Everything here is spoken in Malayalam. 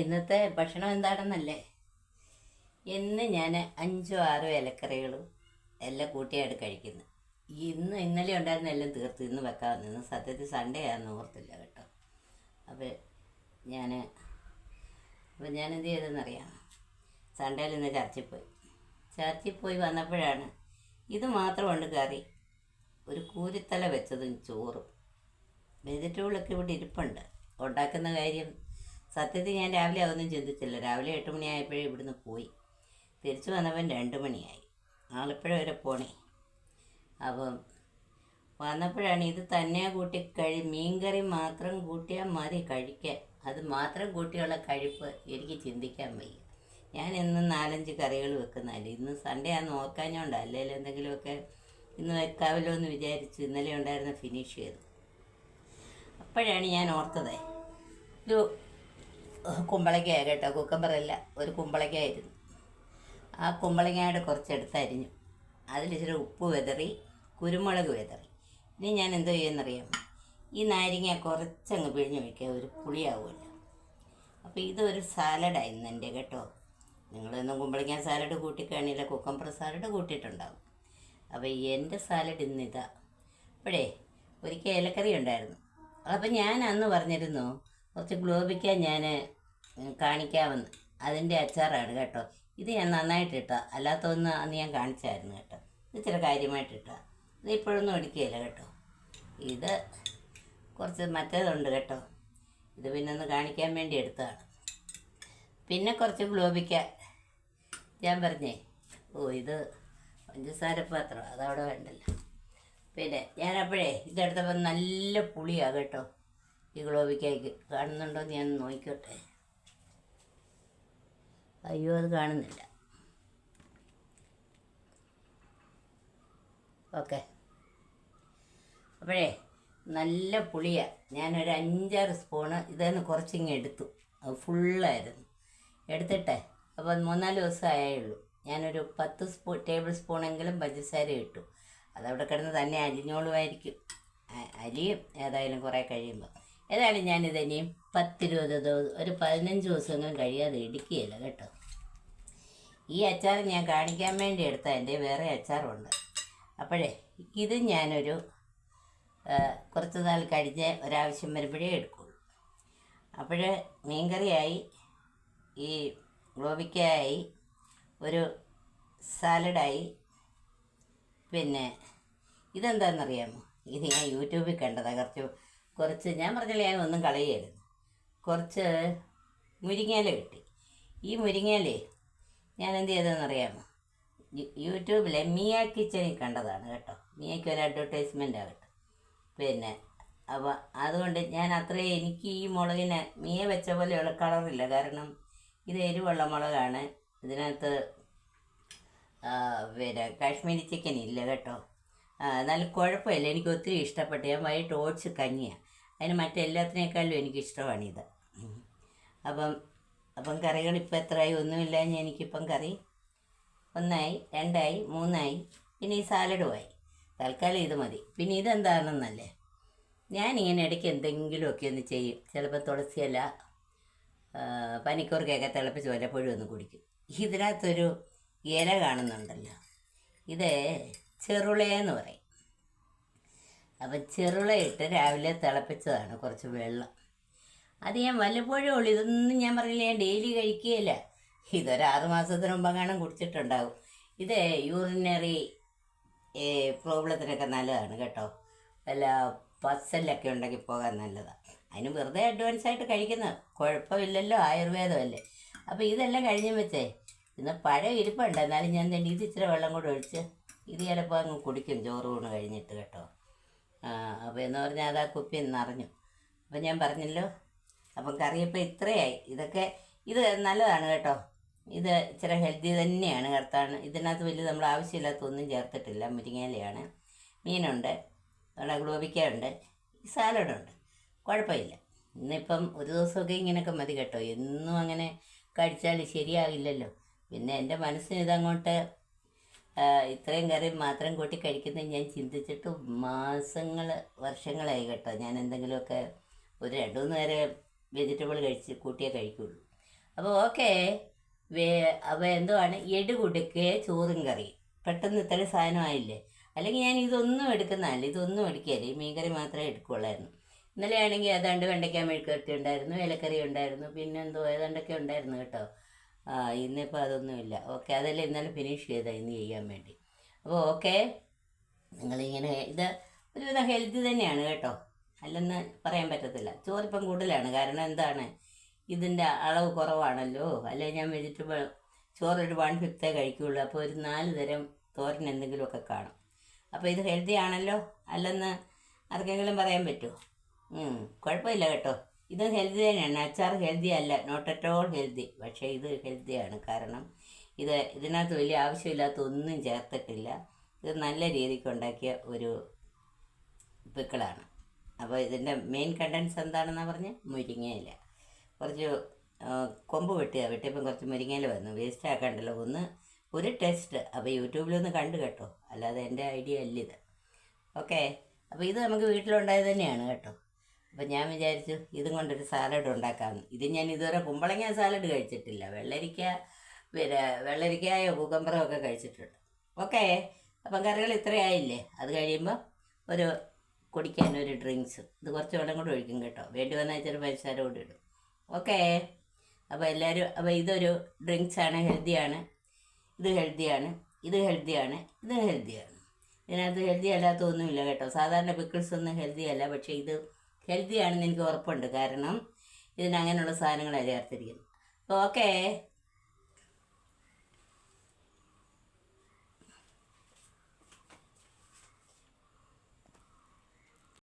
ഇന്നത്തെ ഭക്ഷണം എന്താണെന്നല്ലേ? ഇന്ന് ഞാൻ അഞ്ചോ ആറോ ഇലക്കറികളും എല്ലാം കൂട്ടിയാണ് കഴിക്കുന്നത്. ഇന്ന് ഇന്നലെ ഉണ്ടായിരുന്ന എല്ലാം തീർത്ത്. ഇന്ന് വെക്കാൻ നിന്ന് സത്യത്തിൽ സൺഡേ ആണെന്ന് ഓർത്തില്ല കേട്ടോ. അപ്പോൾ ഞാൻ അപ്പോൾ ഞാൻ എന്ത് ചെയ്തെന്നറിയാം സൺഡേയിൽ ഇന്ന് ചർച്ചിൽ പോയി. ചർച്ചിൽ പോയി വന്നപ്പോഴാണ് ഇത് മാത്രം ഉണ്ട് കറി ഒരു കൂരിത്തല വെച്ചതും ചോറും. വെജിറ്റബിളൊക്കെ ഇവിടെ ഇരിപ്പുണ്ട്. ഉണ്ടാക്കുന്ന കാര്യം സത്യത്തിൽ ഞാൻ രാവിലെ അതൊന്നും ചിന്തിച്ചില്ല. രാവിലെ എട്ട് മണിയായപ്പോഴേ ഇവിടുന്ന് പോയി. തിരിച്ചു വന്നവൻ രണ്ട് മണിയായി. ആലപ്പുഴ വരെ പോണേ. അപ്പം വന്നപ്പോഴാണ് ഇത് തന്നെ കൂട്ടി കഴി മീൻകറി മാത്രം കൂട്ടിയാൽ മതി കഴിക്കാൻ. അത് മാത്രം കൂട്ടിയുള്ള കഴിപ്പ് എനിക്ക് ചിന്തിക്കാൻ വയ്യ. ഞാൻ ഇന്ന് നാലഞ്ച് കറികൾ വെക്കുന്നതല്ല ഇന്ന് സൺഡേ ആ നോക്കാഞ്ഞോണ്ട് അല്ലെങ്കിൽ എന്തെങ്കിലുമൊക്കെ ഇന്ന് വെക്കാവല്ലോ എന്ന് വിചാരിച്ച് ഇന്നലെ ഉണ്ടായിരുന്ന ഫിനിഷ് ചെയ്തു. അപ്പോഴാണ് ഞാൻ ഓർത്തത്. ഒരു കുമ്പളങ്ങ കേട്ടോ. കുക്കമ്പറല്ല ഒരു കുമ്പളങ്ങയായിരുന്നു ആ കുമ്പളങ്ങയുടെ കുറച്ചെടുത്ത് അരിഞ്ഞു. അതിലിച്ചിരി ഉപ്പ് വെതറി കുരുമുളക് വെതറി. ഇനി ഞാൻ എന്തോ ചെയ്യുമെന്നറിയാം ഈ നാരങ്ങ കുറച്ചങ്ങ് പിഴിഞ്ഞ് വയ്ക്കുക. ഒരു പുളിയാവുമല്ലോ. അപ്പോൾ ഇതൊരു സാലഡായി ഇന്ന് എന്റെ കേട്ടോ. നിങ്ങളൊന്നും കുമ്പളങ്ങ സാലഡ് കൂട്ടിക്കാണില്ല കുക്കമ്പർ സാലഡ് കൂട്ടിയിട്ടുണ്ടാവും. അപ്പോൾ എന്റെ സാലഡ് ഇന്നിതാ അപ്പോഴേ ഒരിക്കൽ ഇലക്കറി ഉണ്ടായിരുന്നു. അപ്പം ഞാൻ അന്ന് പറഞ്ഞിരുന്നു കുറച്ച് ഗ്ലോബിക്കാൻ ഞാൻ കാണിക്കാമെന്ന്. അതിന്റെ അച്ചാറാണ് കേട്ടോ. ഇത് ഞാൻ നന്നായിട്ട് ഇട്ട. അല്ലാത്തൊന്ന് അന്ന് ഞാൻ കാണിച്ചായിരുന്നു കേട്ടോ. ഇത് ചില കാര്യമായിട്ട് ഇട്ട. ഇത് ഇപ്പോഴൊന്നും എടുക്കുകയില്ല കേട്ടോ. ഇത് കുറച്ച് മറ്റേതുണ്ട് കേട്ടോ. ഇത് പിന്നെ ഒന്ന് കാണിക്കാൻ വേണ്ടി എടുത്തതാണ്. പിന്നെ കുറച്ച് ഗ്ലോബിക്ക. ഞാൻ പറഞ്ഞേ ഓ ഇത് പഞ്ചസാര പാത്രം അതവിടെ വേണ്ടല്ലോ. പിന്നെ ഞാൻ അപ്പോഴേ ഇതെടുത്തപ്പോൾ നല്ല പുളിയാണ് കേട്ടോ. ഈ ഗ്ലോബിക്കയ്ക്ക് കാണുന്നുണ്ടോ എന്ന് ഞാൻ നോക്കിക്കോട്ടെ. അയ്യോ അത് കാണുന്നില്ല. ഓക്കെ. അപ്പോഴേ നല്ല പുളിയാണ് ഞാനൊരു അഞ്ചാറ് സ്പൂണ് ഇതെന്ന് കുറച്ചിങ്ങ് എടുത്തു. അത് ഫുള്ളായിരുന്നു. എടുത്തിട്ടെ? അപ്പോൾ മൂന്നാൽ ദിവസം ആയേ ഉള്ളൂ ഞാനൊരു പത്ത് സ്പൂ ടേബിൾ സ്പൂണെങ്കിലും പഞ്ചസാര ഇട്ടു. അതവിടെ കിടന്ന് തന്നെ അലിഞ്ഞോളുമായിരിക്കും അരിയും ഏതായാലും കുറേ കഴിയുമ്പോൾ ഏതായാലും ഞാനിത് ഇനിയും പത്തിരുപത് ദിവസം ഒരു പതിനഞ്ച് ദിവസമെങ്കിലും കഴിയാതെ ഇടിക്കുകയില്ല കേട്ടോ. ഈ അച്ചാർ ഞാൻ കാണിക്കാൻ വേണ്ടി എടുത്ത എന്റെ വേറെ അച്ചാറുണ്ട്. അപ്പോഴേ ഇത് ഞാനൊരു കുറച്ച് നാൾ കഴിഞ്ഞ് ഒരാവശ്യം വരുമ്പോഴേ എടുക്കുള്ളൂ. അപ്പോൾ മീൻകറിയായി ഈ ഗോപിക്കായി ഒരു സാലഡായി പിന്നെ ഇതെന്താണെന്നറിയാമോ? ഇത് ഞാൻ യൂട്യൂബിൽ കണ്ടതാണ് കുറച്ച് കുറച്ച് ഞാൻ പറഞ്ഞില്ല ഞാൻ ഒന്നും കളയരുത്. കുറച്ച് മുരിങ്ങയില കിട്ടി. ഈ മുരിങ്ങയിലേ ഞാൻ എന്ത് ചെയ്തതെന്ന് അറിയാമോ യൂട്യൂബിലെ മിയ കിച്ചണിൽ കണ്ടതാണ് കേട്ടോ. മിയയ്ക്ക് ഒരു അഡ്വർടൈസ്മെന്റ് ആകട്ടെ പിന്നെ അപ്പോൾ അതുകൊണ്ട് ഞാൻ അത്രയും എനിക്ക് ഈ മുളകിന് മിയ വെച്ച പോലെയുള്ള കളറില്ല കാരണം ഇത് എരിവുള്ള മുളകാണ്. ഇതിനകത്ത് പിന്നെ കാശ്മീരി ചിക്കൻ ഇല്ല കേട്ടോ. എന്നാലും കുഴപ്പമില്ല. എനിക്ക് ഒത്തിരി ഇഷ്ടപ്പെട്ടു. ഞാൻ വൈകിട്ട് ഓട്സ് കഞ്ഞിയാണ് അതിന് മറ്റെല്ലാത്തിനേക്കാളും എനിക്കിഷ്ടമാണിത്. അപ്പം അപ്പം കറികൾ ഇപ്പം എത്രയായി? ഒന്നുമില്ല എനിക്കിപ്പം കറി ഒന്നായി രണ്ടായി മൂന്നായി പിന്നെ ഈ സാലഡുമായി തൽക്കാലം ഇത് മതി. പിന്നെ ഇതെന്താണെന്നല്ലേ? ഞാനിങ്ങനെ ഇടയ്ക്ക് എന്തെങ്കിലുമൊക്കെ ഒന്ന് ചെയ്യും. ചിലപ്പോൾ തുളസിയല്ല പനിക്കൂർക്കൊക്കെ തിളപ്പിച്ച് വല്ലപ്പോഴും ഒന്ന് കുടിക്കും. ഇതിനകത്തൊരു ഇല കാണുന്നുണ്ടല്ലോ. ഇത് ചെറുളയെന്ന് പറയും. അപ്പം ചെറുളയിട്ട് രാവിലെ തിളപ്പിച്ചതാണ് കുറച്ച് വെള്ളം. അത് ഞാൻ വല്ലപ്പോഴും ഉള്ളു ഇതൊന്നും ഞാൻ പറഞ്ഞില്ല ഞാൻ ഡെയിലി കഴിക്കുകയില്ല ഇതൊരു ആറ് മാസത്തിന് മുമ്പ് കാണാൻ കുടിച്ചിട്ടുണ്ടാവും. ഇത് യൂറിനറി പ്രോബ്ലത്തിനൊക്കെ നല്ലതാണ് കേട്ടോ. വല്ല പസലൊക്കെ ഉണ്ടെങ്കിൽ പോകാൻ നല്ലതാണ് അതിന് വെറുതെ അഡ്വാൻസ് ആയിട്ട് കഴിക്കുന്നത് കുഴപ്പമില്ലല്ലോ ആയുർവേദമല്ലേ. അപ്പോൾ ഇതെല്ലാം കഴിഞ്ഞ് വെച്ചേ ഇന്ന് പഴയ ഇരിപ്പുണ്ട്. എന്നാലും ഞാൻ തന്നെ ഇത് ഇച്ചിരി വെള്ളം കൂടെ ഒഴിച്ച് ഇത് ചിലപ്പോൾ അങ്ങ് കുടിക്കും ചോറ് ഊണ് കഴിഞ്ഞിട്ട് കേട്ടോ. അപ്പോൾ എന്ന് പറഞ്ഞാൽ അത് ആ കുപ്പി നിറഞ്ഞു. അപ്പം ഞാൻ പറഞ്ഞല്ലോ അപ്പം കറിയപ്പം ഇത്രയായി. ഇതൊക്കെ ഇത് നല്ലതാണ് കേട്ടോ. ഇത് ഇച്ചിരി ഹെൽത്തി തന്നെയാണ് കറുത്താണ് ഇതിനകത്ത് വലിയ നമ്മൾ ആവശ്യമില്ലാത്ത ഒന്നും ചേർത്തിട്ടില്ല. മുരിങ്ങയിലയാണ്. മീനുണ്ട്. നമ്മുടെ ഗ്ലോബിക്കയുണ്ട് സാലഡുണ്ട്. കുഴപ്പമില്ല. ഇന്നിപ്പം ഒരു ദിവസമൊക്കെ ഇങ്ങനെയൊക്കെ മതി കേട്ടോ. എന്നും അങ്ങനെ കഴിച്ചാൽ ശരിയാകില്ലല്ലോ പിന്നെ എന്റെ മനസ്സിന് ഇതങ്ങോട്ട് ഇത്രയും കറി മാത്രം കൂട്ടി കഴിക്കുന്നത് ഞാൻ ചിന്തിച്ചിട്ട് മാസങ്ങൾ വർഷങ്ങളായി കേട്ടോ. ഞാൻ എന്തെങ്കിലുമൊക്കെ ഒരു രണ്ട് മൂന്ന് നേരം വെജിറ്റബിൾ കഴിച്ച് കൂട്ടിയേ കഴിക്കുള്ളൂ. അപ്പോൾ ഓക്കെ. വേ അപ്പോൾ എന്തുവാണ്? എട് കൊടുക്കേ ചോറും കറി. പെട്ടെന്ന് ഇത്ര സാധനമായില്ലേ? അല്ലെങ്കിൽ ഞാൻ ഇതൊന്നും എടുക്കുന്നതല്ല. ഇതൊന്നും എടുക്കുകയില്ല. ഈ മീൻകറി മാത്രമേ എടുക്കുകയുള്ളായിരുന്നു. ഇന്നലെ ആണെങ്കിൽ ഏതാണ്ട് വെണ്ടയ്ക്ക മെഴുക്കുവരട്ടി ഉണ്ടായിരുന്നു ഇലക്കറി ഉണ്ടായിരുന്നു പിന്നെ എന്തോ ഏതാണ്ടൊക്കെ ഉണ്ടായിരുന്നു കേട്ടോ. ആ ഇന്നിപ്പോൾ അതൊന്നുമില്ല. ഓക്കെ അതെല്ലാം ഇന്നലെ ഫിനിഷ് ചെയ്താൽ ഇന്ന് ചെയ്യാൻ വേണ്ടി. അപ്പോൾ ഓക്കെ നിങ്ങളിങ്ങനെ ഇത് ഒരുവിധം ഹെൽത്തി തന്നെയാണ് കേട്ടോ. അല്ലെന്ന് പറയാൻ പറ്റത്തില്ല. ചോറിപ്പം കൂടുതലാണ്. കാരണം എന്താണ്? ഇതിന്റെ അളവ് കുറവാണല്ലോ. അല്ലെ ഞാൻ വെജിറ്റബിൾ ചോറൊരു വൺ ഫിഫ്ത്തേ കഴിക്കുകയുള്ളൂ അപ്പോൾ ഒരു നാല് തരം തോരൻ എന്തെങ്കിലുമൊക്കെ കാണും. അപ്പോൾ ഇത് ഹെൽത്തി ആണല്ലോ? അല്ലെന്ന് ആർക്കെങ്കിലും പറയാൻ പറ്റുമോ? കുഴപ്പമില്ല കേട്ടോ. ഇത് ഹെൽത്തി തന്നെയാണ്. അച്ചാർ ഹെൽത്തി അല്ല. നോട്ട് അറ്റ് ഓൾ ഹെൽത്തി പക്ഷേ ഇത് ഹെൽത്തിയാണ് കാരണം ഇത് ഇതിനകത്ത് വലിയ ആവശ്യമില്ലാത്ത ഒന്നും ചേർത്തിട്ടില്ല. ഇത് നല്ല രീതിക്ക് ഉണ്ടാക്കിയ ഒരു പിക്കിളാണ്. അപ്പോൾ ഇതിന്റെ മെയിൻ കണ്ടൻസ് എന്താണെന്നാണ് പറഞ്ഞ്? മുരിങ്ങയില. കുറച്ച് കൊമ്പ് വെട്ടുക വെട്ടിയപ്പം കുറച്ച് മുരിങ്ങയില വന്നു. വേസ്റ്റ് ആക്കണ്ടല്ലോ. ഒന്ന് ഒരു ടെസ്റ്റ് അപ്പോൾ യൂട്യൂബിലൊന്ന് കണ്ടു കേട്ടോ. അല്ലാതെ എന്റെ ഐഡിയ അല്ല ഇത്. ഓക്കെ അപ്പോൾ ഇത് നമുക്ക് വീട്ടിലുണ്ടായത് തന്നെയാണ് കേട്ടോ. അപ്പം ഞാൻ വിചാരിച്ചു ഇതും കൊണ്ടൊരു സാലഡ് ഉണ്ടാക്കാമെന്ന് ഇത് ഞാൻ ഇതുവരെ കുമ്പളങ്ങ സാലഡ് കഴിച്ചിട്ടില്ല. വെള്ളരിക്ക പിന്നെ വെള്ളരിക്കായോ കുക്കമ്പറോ ഒക്കെ കഴിച്ചിട്ടുണ്ട്. ഓക്കെ അപ്പം കറികൾ ഇത്രയായില്ലേ? അത് കഴിയുമ്പോൾ ഒരു കുടിക്കാൻ ഒരു ഡ്രിങ്ക്സ് ഇത് കുറച്ച് വെള്ളം കൂടെ ഒഴിക്കും കേട്ടോ. വേണ്ടി വന്നാൽ ഇച്ചിരി പഞ്ചസാര കൂടി ഇടും. ഓക്കെ അപ്പോൾ എല്ലാവരും അപ്പോൾ ഇതൊരു ഡ്രിങ്ക്സാണ് ഹെൽത്തിയാണ് ഇത് ഹെൽത്തിയാണ് ഇത് ഹെൽത്തിയാണ് ഇത് ഹെൽത്തിയാണ് ഇതിനകത്ത് ഹെൽത്തി അല്ലാത്ത ഒന്നുമില്ല കേട്ടോ. സാധാരണ പിക്കിൾസ് ഒന്നും ഹെൽത്തി അല്ല. പക്ഷേ ഇത് ഹെൽത്തി ആണെന്ന് എനിക്ക് ഉറപ്പുണ്ട്. കാരണം ഇതിന് അങ്ങനെയുള്ള സാധനങ്ങളാണ് ചേർത്തിരിക്കുന്നത് ഓക്കെ.